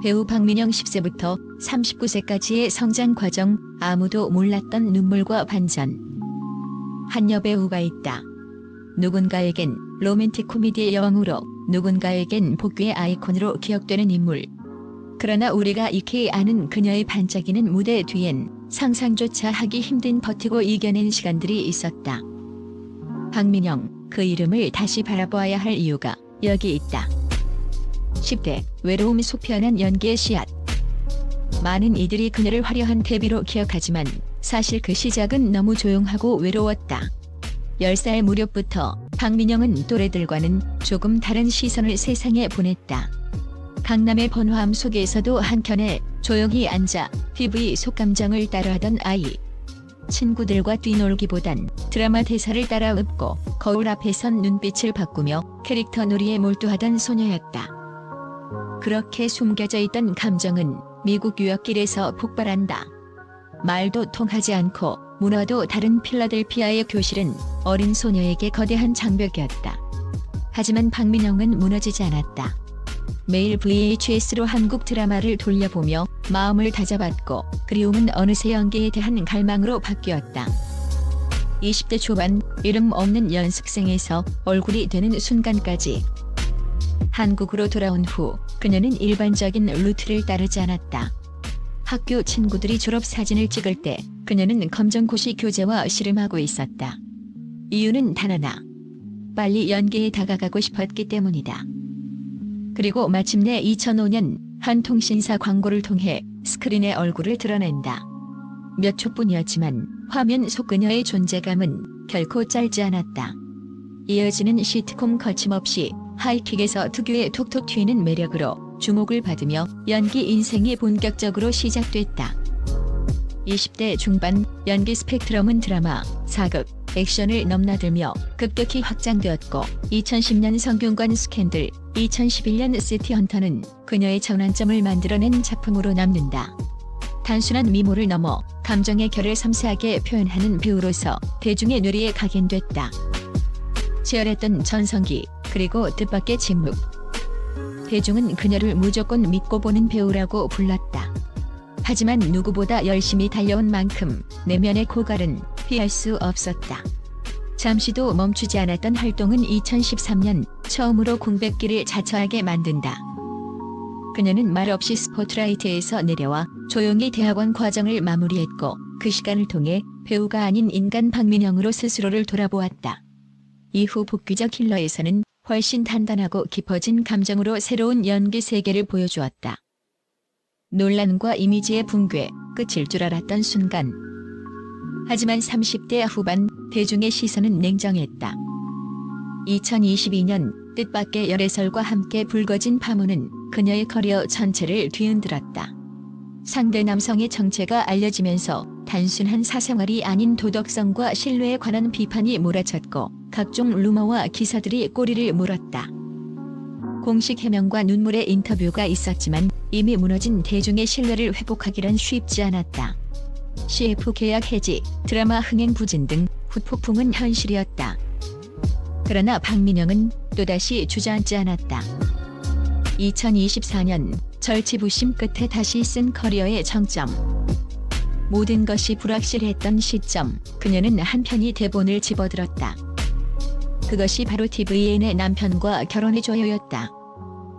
배우 박민영 10세부터 39세까지의 성장 과정 아무도 몰랐던 눈물과 반전. 한 여배우가 있다. 누군가에겐 로맨틱 코미디의 여왕으로 누군가에겐 복귀의 아이콘으로 기억되는 인물. 그러나 우리가 익히 아는 그녀의 반짝이는 무대 뒤엔 상상조차 하기 힘든 버티고 이겨낸 시간들이 있었다. 박민영, 그 이름을 다시 바라보아야 할 이유가 여기 있다. 10대 외로움 소편한 연기의 씨앗. 많은 이들이 그녀를 화려한 데뷔로 기억하지만 사실 그 시작은 너무 조용하고 외로웠다. 10살 무렵부터 박민영은 또래들과는 조금 다른 시선을 세상에 보냈다. 강남의 번화함 속에서도 한켠에 조용히 앉아 피부의 속감정을 따라하던 아이. 친구들과 뛰놀기보단 드라마 대사를 따라 읊고 거울 앞에 선 눈빛을 바꾸며 캐릭터 놀이에 몰두하던 소녀였다. 그렇게 숨겨져 있던 감정은 미국 유학길에서 폭발한다. 말도 통하지 않고 문화도 다른 필라델피아의 교실은 어린 소녀에게 거대한 장벽이었다. 하지만 박민영은 무너지지 않았다. 매일 VHS로 한국 드라마를 돌려보며 마음을 다잡았고 그리움은 어느새 연기에 대한 갈망으로 바뀌었다. 20대 초반 이름 없는 연습생에서 얼굴이 되는 순간까지 한국으로 돌아온 후 그녀는 일반적인 루트를 따르지 않았다. 학교 친구들이 졸업 사진을 찍을 때 그녀는 검정고시 교재와 씨름하고 있었다. 이유는 단 하나. 빨리 연기에 다가가고 싶었기 때문이다. 그리고 마침내 2005년 한 통신사 광고를 통해 스크린에 얼굴을 드러낸다. 몇 초뿐이었지만 화면 속 그녀의 존재감은 결코 짧지 않았다. 이어지는 시트콤 거침없이 하이킥에서 특유의 톡톡 튀는 매력으로 주목을 받으며 연기 인생이 본격적으로 시작됐다. 20대 중반 연기 스펙트럼은 드라마, 사극, 액션을 넘나들며 급격히 확장되었고 2010년 성균관 스캔들, 2011년 시티헌터는 그녀의 전환점을 만들어낸 작품으로 남는다. 단순한 미모를 넘어 감정의 결을 섬세하게 표현하는 배우로서 대중의 뇌리에 각인됐다. 치열했던 전성기 그리고 뜻밖의 침묵. 대중은 그녀를 무조건 믿고 보는 배우라고 불렀다. 하지만 누구보다 열심히 달려온 만큼 내면의 고갈은 피할 수 없었다. 잠시도 멈추지 않았던 활동은 2013년 처음으로 공백기를 자처하게 만든다. 그녀는 말없이 스포트라이트에서 내려와 조용히 대학원 과정을 마무리했고 그 시간을 통해 배우가 아닌 인간 박민영으로 스스로를 돌아보았다. 이후 복귀적 킬러에서는 훨씬 단단하고 깊어진 감정으로 새로운 연기 세계를 보여주었다. 논란과 이미지의 붕괴, 끝일 줄 알았던 순간. 하지만 30대 후반 대중의 시선은 냉정했다. 2022년 뜻밖의 열애설과 함께 불거진 파문은 그녀의 커리어 전체를 뒤흔들었다. 상대 남성의 정체가 알려지면서 단순한 사생활이 아닌 도덕성과 신뢰에 관한 비판이 몰아쳤고 각종 루머와 기사들이 꼬리를 물었다. 공식 해명과 눈물의 인터뷰가 있었지만 이미 무너진 대중의 신뢰를 회복하기란 쉽지 않았다. CF 계약 해지, 드라마 흥행 부진 등 후폭풍은 현실이었다. 그러나 박민영은 또다시 주저앉지 않았다. 2024년 절치부심 끝에 다시 쓴 커리어의 정점. 모든 것이 불확실했던 시점, 그녀는 한편이 대본을 집어들었다. 그것이 바로 TVN의 남편과 결혼해줘요였다.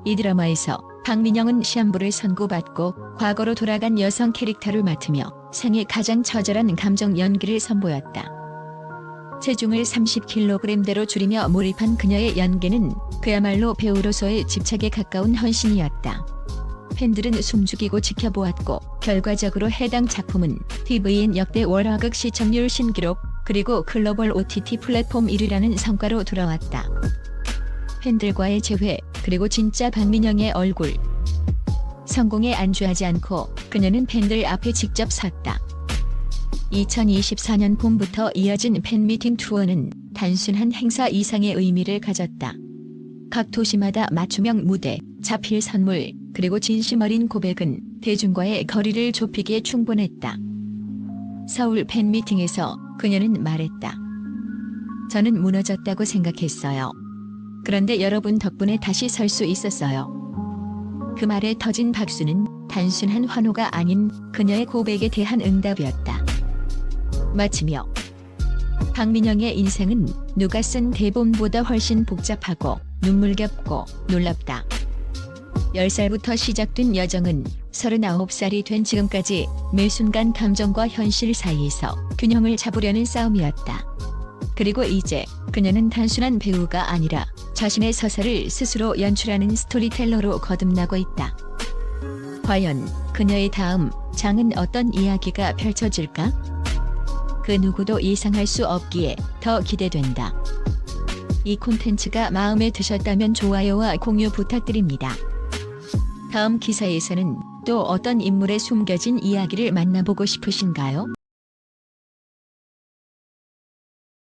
이 드라마에서 박민영은 시한부를 선고받고 과거로 돌아간 여성 캐릭터를 맡으며 생애 가장 처절한 감정 연기를 선보였다. 체중을 30kg대로 줄이며 몰입한 그녀의 연기는 그야말로 배우로서의 집착에 가까운 헌신이었다. 팬들은 숨죽이고 지켜보았고 결과적으로 해당 작품은 TVN 역대 월화극 시청률 신기록 그리고 글로벌 OTT 플랫폼 1위라는 성과로 돌아왔다. 팬들과의 재회 그리고 진짜 박민영의 얼굴 성공에 안주하지 않고 그녀는 팬들 앞에 직접 섰다. 2024년 봄부터 이어진 팬미팅 투어는 단순한 행사 이상의 의미를 가졌다. 각 도시마다 맞춤형 무대, 자필 선물, 그리고 진심 어린 고백은 대중과의 거리를 좁히기에 충분했다. 서울 팬미팅에서 그녀는 말했다. 저는 무너졌다고 생각했어요. 그런데 여러분 덕분에 다시 설 수 있었어요. 그 말에 터진 박수는 단순한 환호가 아닌 그녀의 고백에 대한 응답이었다. 마치며 박민영의 인생은 누가 쓴 대본보다 훨씬 복잡하고 눈물겹고 놀랍다. 10살부터 시작된 여정은 39살이 된 지금까지 매 순간 감정과 현실 사이에서 균형을 잡으려는 싸움이었다. 그리고 이제 그녀는 단순한 배우가 아니라 자신의 서사를 스스로 연출하는 스토리텔러로 거듭나고 있다. 과연 그녀의 다음 장은 어떤 이야기가 펼쳐질까? 그 누구도 예상할 수 없기에 더 기대된다. 이 콘텐츠가 마음에 드셨다면 좋아요와 공유 부탁드립니다. 다음 기사에서는 또 어떤 인물의 숨겨진 이야기를 만나보고 싶으신가요?